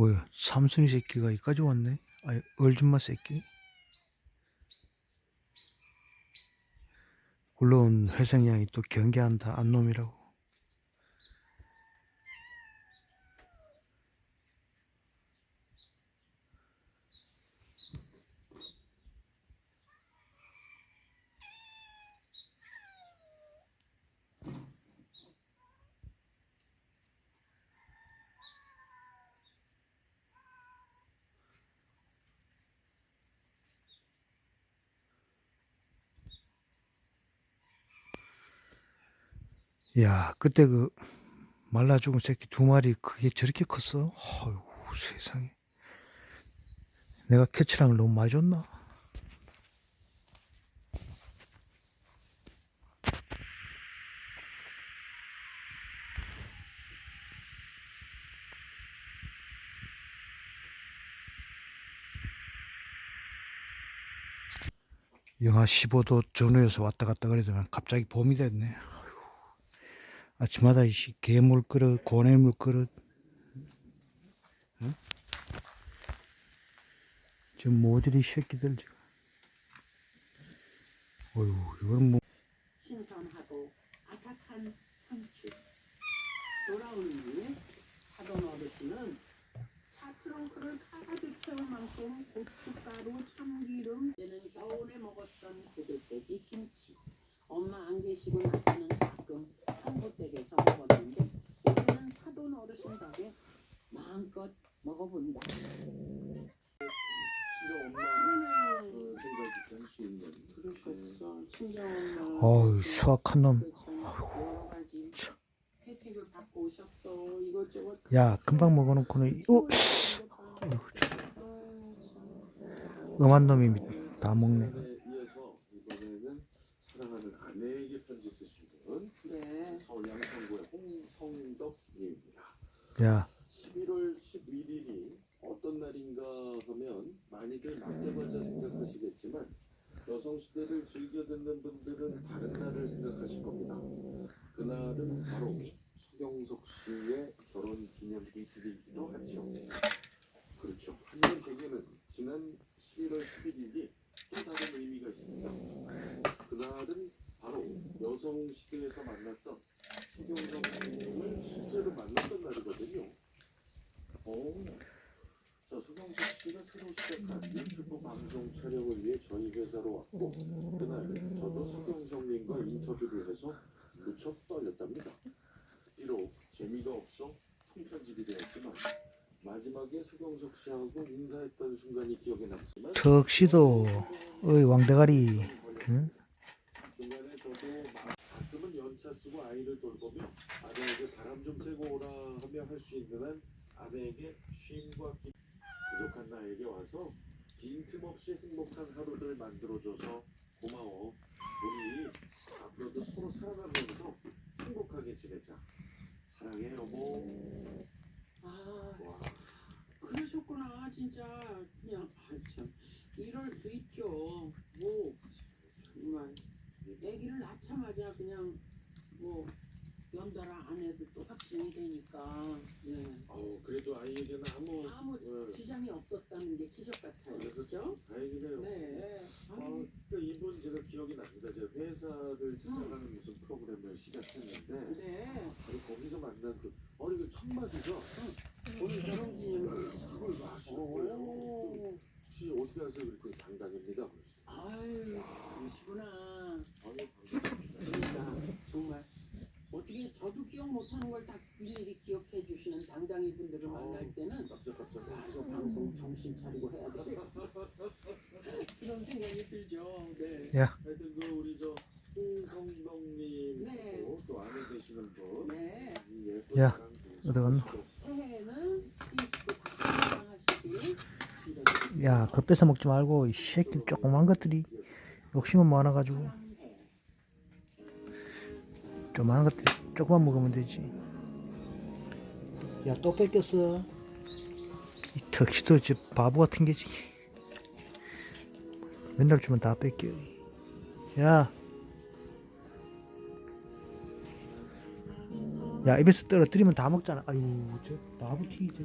뭐야 삼순이 새끼가 여기까지 왔네? 아니 얼줌마 새끼? 굴러온 회생양이 또 경계한다 안놈이라고 야 그때 그 말라 죽은 새끼 두 마리 그게 저렇게 컸어? 어휴 세상에 내가 캐치랑을 너무 많이 줬나? 영하 15도 전후에서 왔다 갔다 그러더만 갑자기 봄이 됐네. 아침마다 이씨 개물 그릇, 고래물 그릇. 응? 지금 뭐들이 새끼들 지금. 어휴, 이건 뭐. 신선하고 아삭한 상추 돌아오는 길 사돈 어르신은 차 트렁크를 가득 채울 만큼 고춧가루, 참기름 때는 겨울에 먹었던 고들빼기 김치 엄마 안 계시고 나서는 한곳댁에서 먹었는데 올해는 사돈 어르신 덕에 마음껏 먹어본다. 진짜 엄마 그러네 그 생각이 할수 있는 그렇겠어. 친정 엄마. 어휴, 수학한 놈. 여러 가지 회색을 받고 오셨어. 이것저것 야, 금방 먹어놓고는, 어? 음한 놈이 다 먹네. 에 이어서 이번에는 사랑하는 아내에게 편지 쓰신 분은 네. 서울 양천구의 홍성덕님입니다. 야, 11월 11일이 어떤 날인가 하면 많이들 막대과자 생각하시겠지만 여성 시대를 즐겨 듣는 분들은 다른 날을 생각하실 겁니다. 그날은 바로 서경석 씨의 결혼 기념일이기도 하죠. 그렇죠. 하지만 제게는 지난 11월 11일이 또 다른 의미가 있습니다. 그날은 바로 여성 시대에서 만났던 서경석 씨를 실제로 만났던 날이거든요. 오. 자, 서경석 씨가 새로 시작한 유튜브 방송 촬영을 위해 저희 회사로 왔고 그날 저도 서경석님과 인터뷰를 해서 무척 떨렸답니다. 비록 재미가 없어 통편집이 되었지만 마지막에 서경석 씨하고 인사했던 순간이 기억에 남지만 어이, 왕대가리. 응? 중간에 저도 마- 가끔은 연차 쓰고 아이를 돌보며 아내에게 바람 좀 쐬고 오라 하며 할 수 있는 한 아내에게 쉼과 기... 부족한 나에게 와서 빈틈없이 행복한 하루를 만들어줘서 고마워. 우리 앞으로도 서로 사랑하면서 행복하게 지내자. 사랑해 여보. 아 와, 그러셨구나 진짜 그냥 아참 이럴 수 있죠. 뭐 정말 아기를 낳자마자 그냥 뭐 연달아 안 해도 또 확진이 되니까 네. 어 그래도 아이에게는 아무 아무 어, 지장이 없었다는 게 기적 같아요. 그렇죠? 다행이네요. 네. 아, 아유, 그 이분 제가 기억이 납니다. 제가 회사를 찾아가는 무슨 프로그램을 시작했는데 네. 바로 거기서 만난 그 어리 그첫 마디가 오늘 결혼 기념일. 그걸 막 하시는 거예요. 오. 혹시 어떻게 하세요? 그랬더니 당당입니다. 아유, 그러시구나. 아유, 반갑습니다. 그러니까 정말 어떻게 저도 기억 못하는 걸 다 일일이 기억해 당당히 분들을 만날 때는 야, 이거 방송 정신 차리고 해야 되겠다. 그런 생각이 들죠. 네. 하여튼 그 우리 저 홍성덕님 네. 또 아내 되시는 분 네. 이 예쁜 야, 어디 갔노? 소식도 새해에는 쓰시고 다 건강하시길 빌어드립니다. 야, 그거 뺏어 먹지 말고, 이 새끼 조그만 것들이 욕심은 많아가지고, 사랑해. 조그만 것들이 조금만 먹으면 되지. 야 또 뺏겼어 이 턱시도 저 바보 같은 게지 맨날 주면 다 뺏겨 야 야, 입에서 떨어뜨리면 다 먹잖아. 아유, 저 바보킹이 저.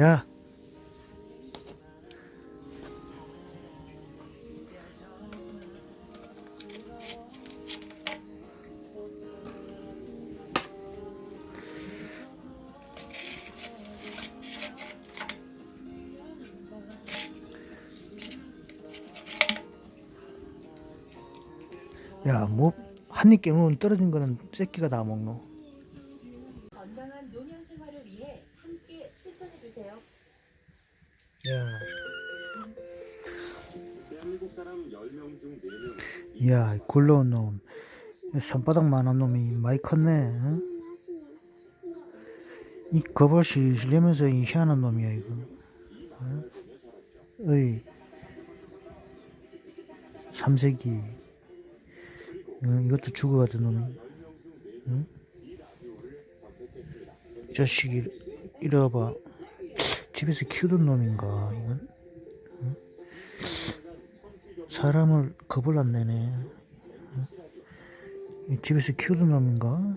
야. 야, 뭐 한입 깨물면 떨어진 거는 새끼가 다 먹노. 건강한 노년 생활을 위해 함께 실천해 주세요. 야, 대한민국 사람 10명 중 4명 야, 굴러온 놈. 손바닥만한 놈이 많이 컸네. 응? 이 겁없이 실려면서 이 희한한 놈이야 이거. 응? 어이, 삼세기. 응, 이것도 죽어가던 놈이. 응? 이 자식이 이래봐. 집에서 키우던 놈인가 이건? 응? 사람을 겁을 안 내네. 이 집에서 키우던 놈인가?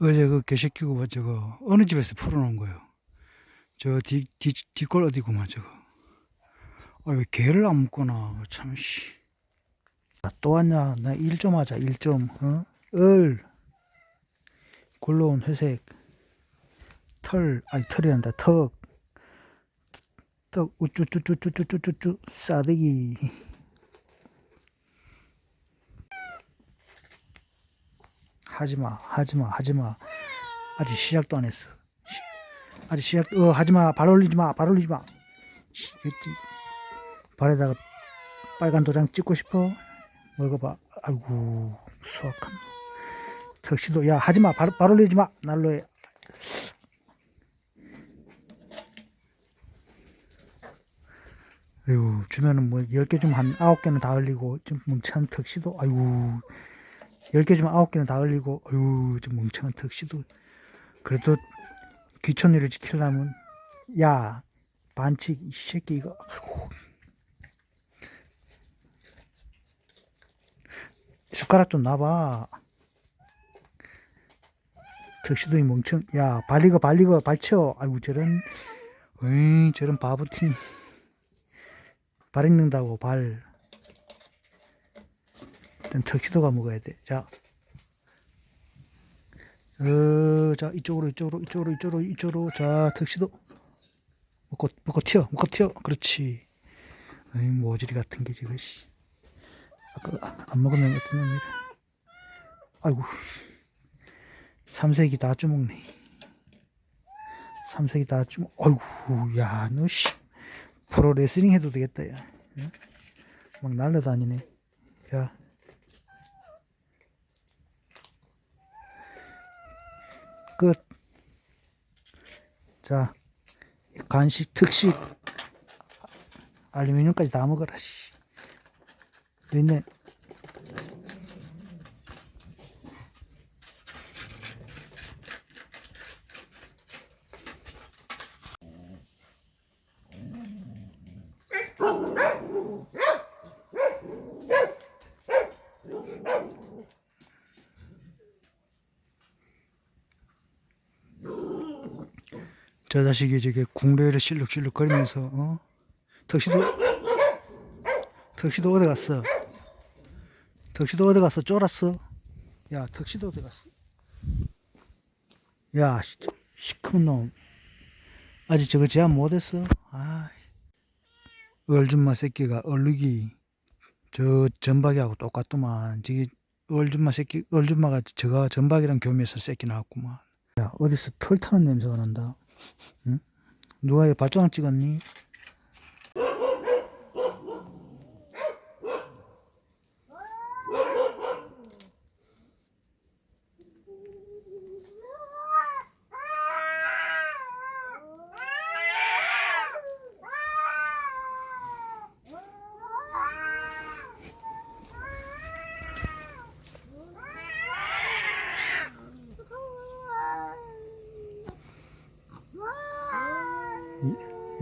어제 그 개새끼고 뭐 저거 어느 집에서 풀어놓은 거요. 저 뒤, 뒤, 뒷골 어디구만 저거. 아, 왜 개를 안 묶거나 참 씨. 아, 또 왔냐? 나 일 좀 하자 일 좀. 어? 얼. 굴러온 회색. 털 아니 털이란다 턱. 떡 우쭈쭈쭈쭈쭈쭈쭈 싸대기. 하지마 하지마 하지마. 아직 시작도 안 했어. 시, 아직 시작 어 하지마. 발 올리지 마 발 올리지 마. 씨, 이것도 발에다가 빨간 도장 찍고 싶어? 먹어봐. 아이고 수학한 턱시도 야 하지마. 발, 발 올리지 마. 날로에 아이고 주면은 뭐열개좀한 아홉 개는 다 흘리고 좀 멍청한 턱시도. 아이고 열개중 아홉 개는 다 흘리고 어유 좀 멍청한 턱시도 그래도 귀천일을 지키려면 야 반칙 이 새끼 이거. 아이고. 숟가락 좀 놔봐. 턱시도 이 멍청 야 발리거 발리거 발쳐 아이고 저런 어이 저런 바보팀 발 읽는다고 발 일단 턱시도가 먹어야 돼. 자, 어, 자 이쪽으로 이쪽으로 이쪽으로 이쪽으로 이쪽으로 자 턱시도 먹고 먹고 튀어 먹고 튀어 그렇지. 에이 모질이 같은 게 지금 씨. 아까 안 먹으면 어떤 놈이라. 아이고 삼색이 다 주먹네. 삼색이 다 주먹. 아이고 야 너 씨. 프로 레슬링 해도 되겠다 야. 응? 막 날라다니네. 자. 끝. 자, 간식, 특식, 알루미늄까지 다 먹어라, 씨. 있네. 저 자식이 저게 국내를 실룩실룩 거리면서, 어? 턱시도, 턱시도 어디 갔어? 턱시도 어디 갔어? 쫄았어? 야, 턱시도 어디 갔어? 야, 시- 시커먼 놈. 아직 저거 제한 못했어? 아, 얼줌마 새끼가 얼룩이 저 전박이하고 똑같더만. 저기 얼줌마 새끼 얼줌마가 저가 전박이랑 교미해서 새끼 나왔구만 야 어디서 털 타는 냄새가 난다 응? 누가 이 발전을 찍었니?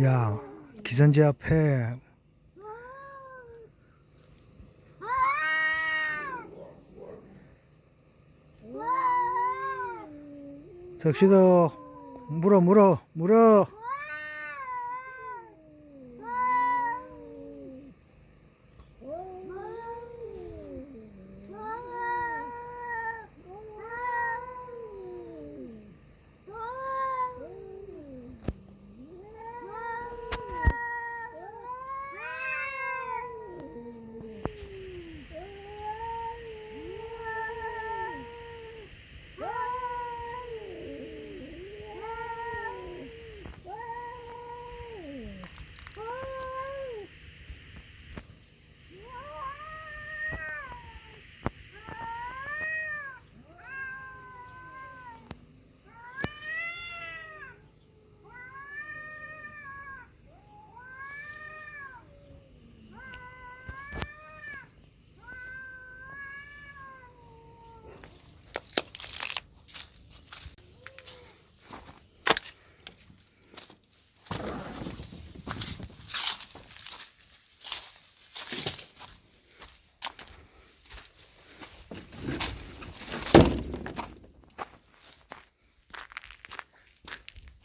야 기선제 앞에. 석시도 물어 물어 물어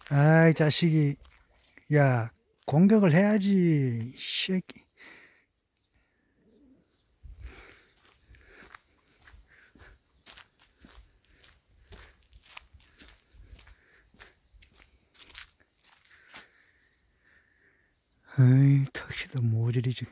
아이 자식이. 야 공격을 해야지 이 새끼. 어이 턱시도 모질이지